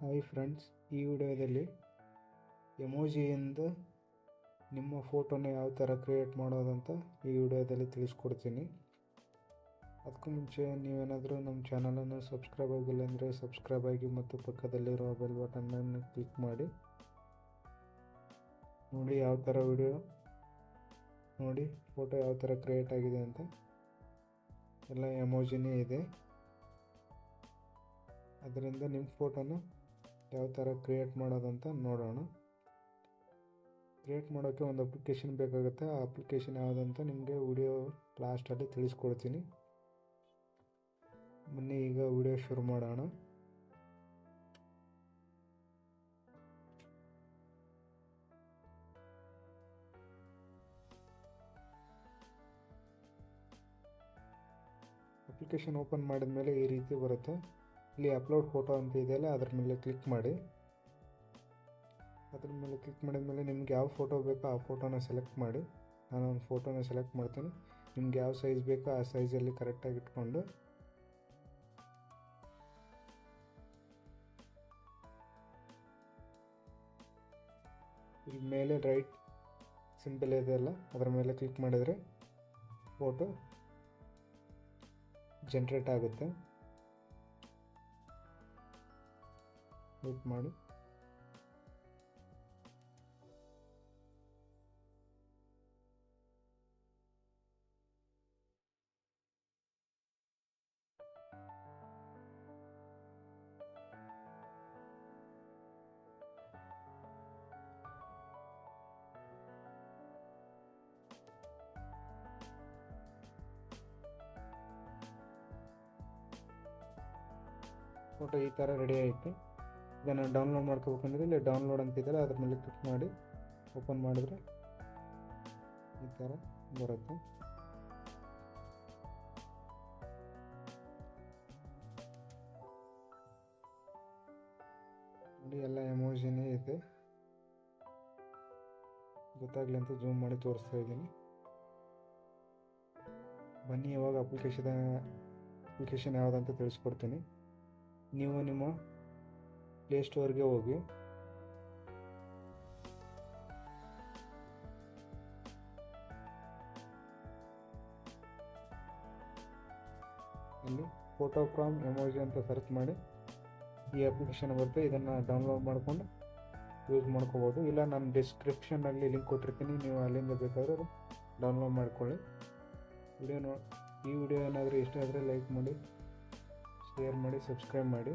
Hi friends ಈ ವಿಡಿಯೋದಲ್ಲಿ ಎಮೋಜಿಯಿಂದ ನಿಮ್ಮ ಫೋಟೋನ ಯಾವ ಥರ ಕ್ರಿಯೇಟ್ ಮಾಡೋದಂತ ಈ ವಿಡಿಯೋದಲ್ಲಿ ತಿಳಿಸ್ಕೊಡ್ತೀನಿ. ಅದಕ್ಕೂ ಮುಂಚೆ ನೀವೇನಾದರೂ ನಮ್ಮ ಚಾನಲನ್ನು ಸಬ್ಸ್ಕ್ರೈಬ್ ಆಗಿಲ್ಲ ಅಂದರೆ ಸಬ್ಸ್ಕ್ರೈಬ್ ಆಗಿ ಮತ್ತು ಪಕ್ಕದಲ್ಲಿರೋ ಬೆಲ್ ಬಟನ್ನನ್ನು ಕ್ಲಿಕ್ ಮಾಡಿ. ನೋಡಿ ಯಾವ ಥರ ವಿಡಿಯೋ, ನೋಡಿ ಫೋಟೋ ಯಾವ ಥರ ಕ್ರಿಯೇಟ್ ಆಗಿದೆ ಅಂತ. ಎಲ್ಲ ಎಮೋಜಿನೇ ಇದೆ. ಅದರಿಂದ ನಿಮ್ಮ ಫೋಟೋನ ಯಾವ ಥರ ಕ್ರಿಯೇಟ್ ಮಾಡೋದಂತ ನೋಡೋಣ. ಕ್ರಿಯೇಟ್ ಮಾಡೋಕ್ಕೆ ಒಂದು ಅಪ್ಲಿಕೇಶನ್ ಬೇಕಾಗುತ್ತೆ. ಆ ಅಪ್ಲಿಕೇಶನ್ ಯಾವುದಂತ ನಿಮಗೆ ವಿಡಿಯೋ ಲಾಸ್ಟಲ್ಲಿ ತಿಳಿಸ್ಕೊಡ್ತೀನಿ. ಬನ್ನಿ, ಈಗ ವಿಡಿಯೋ ಶುರು ಮಾಡೋಣ. ಅಪ್ಲಿಕೇಶನ್ ಓಪನ್ ಮಾಡಿದ ಮೇಲೆ ಈ ರೀತಿ ಬರುತ್ತೆ. ಇಲ್ಲಿ ಅಪ್ಲೋಡ್ ಫೋಟೋ ಅಂತ ಇದೆಯಲ್ಲ ಅದ್ರ ಮೇಲೆ ಕ್ಲಿಕ್ ಮಾಡಿ. ಅದ್ರ ಮೇಲೆ ಕ್ಲಿಕ್ ಮಾಡಿದ ಮೇಲೆ ನಿಮ್ಗೆ ಯಾವ ಫೋಟೋ ಬೇಕೋ ಆ ಫೋಟೋನ ಸೆಲೆಕ್ಟ್ ಮಾಡಿ. ನಾನು ಒಂದು ಫೋಟೋನ ಸೆಲೆಕ್ಟ್ ಮಾಡ್ತೀನಿ. ನಿಮ್ಗೆ ಯಾವ ಸೈಜ್ ಬೇಕೋ ಆ ಸೈಜಲ್ಲಿ ಕರೆಕ್ಟಾಗಿ ಇಟ್ಕೊಂಡು. ಇಲ್ಲಿ ಮೇಲೆ ರೈಟ್ ಸಿಂಪಲ್ ಇದೆ ಅಲ್ಲ, ಅದರ ಮೇಲೆ ಕ್ಲಿಕ್ ಮಾಡಿದರೆ ಫೋಟೋ ಜನ್ರೇಟ್ ಆಗುತ್ತೆ. ವೇಟ್ ಮಾಡಿ. ಫೋಟೋ ಈ ಥರ ರೆಡಿ ಆಯಿತು. ಇದನ್ನು ಡೌನ್ಲೋಡ್ ಮಾಡ್ಕೋಬೇಕಂದ್ರೆ ಇಲ್ಲಿ ಡೌನ್ಲೋಡ್ ಅಂತಿದ್ದಾರೆ ಅದ್ರ ಮೇಲೆ ಕ್ಲಿಕ್ ಮಾಡಿ ಓಪನ್ ಮಾಡಿದ್ರೆ ಈ ಥರ ಬರುತ್ತೆ. ನೋಡಿ, ಎಲ್ಲ ಎಮೋಜಿನೇ ಇದೆ. ಗೊತ್ತಾಗಲಿ ಅಂತ ಜೂಮ್ ಮಾಡಿ ತೋರಿಸ್ತಾ ಇದ್ದೀನಿ. ಬನ್ನಿ, ಇವಾಗ ಅಪ್ಲಿಕೇಶನ್ ಅಪ್ಲಿಕೇಶನ್ ಯಾವುದಂತ ತಿಳಿಸ್ಕೊಡ್ತೀನಿ. ನೀವು ನಿಮ್ಮ ಪ್ಲೇಸ್ಟೋರ್ಗೆ ಹೋಗಿ. ಇಲ್ಲಿ ಫೋಟೋ ಫ್ರಾಮ್ ಎಮೋಜಿ ಅಂತ ಸರ್ಚ್ ಮಾಡಿ ಈ ಅಪ್ಲಿಕೇಶನ್ ಬರುತ್ತೆ. ಇದನ್ನು ಡೌನ್ಲೋಡ್ ಮಾಡಿಕೊಂಡು ಯೂಸ್ ಮಾಡ್ಕೋಬೋದು. ಇಲ್ಲ, ನಾನು ಡಿಸ್ಕ್ರಿಪ್ಷನಲ್ಲಿ ಲಿಂಕ್ ಕೊಟ್ಟಿರ್ತೀನಿ. ನೀವು ಅಲ್ಲಿಂದ ಬೇಕಾದರೂ ಡೌನ್ಲೋಡ್ ಮಾಡ್ಕೊಳ್ಳಿ. ವಿಡಿಯೋ ನೋಡಿ ಈ ವಿಡಿಯೋ ಏನಾದರೂ ಇಷ್ಟ ಆದರೆ ಲೈಕ್ ಮಾಡಿ ಶೇರ್ ಮಾಡಿ ಸಬ್ಸ್ಕ್ರೈಬ್ ಮಾಡಿ.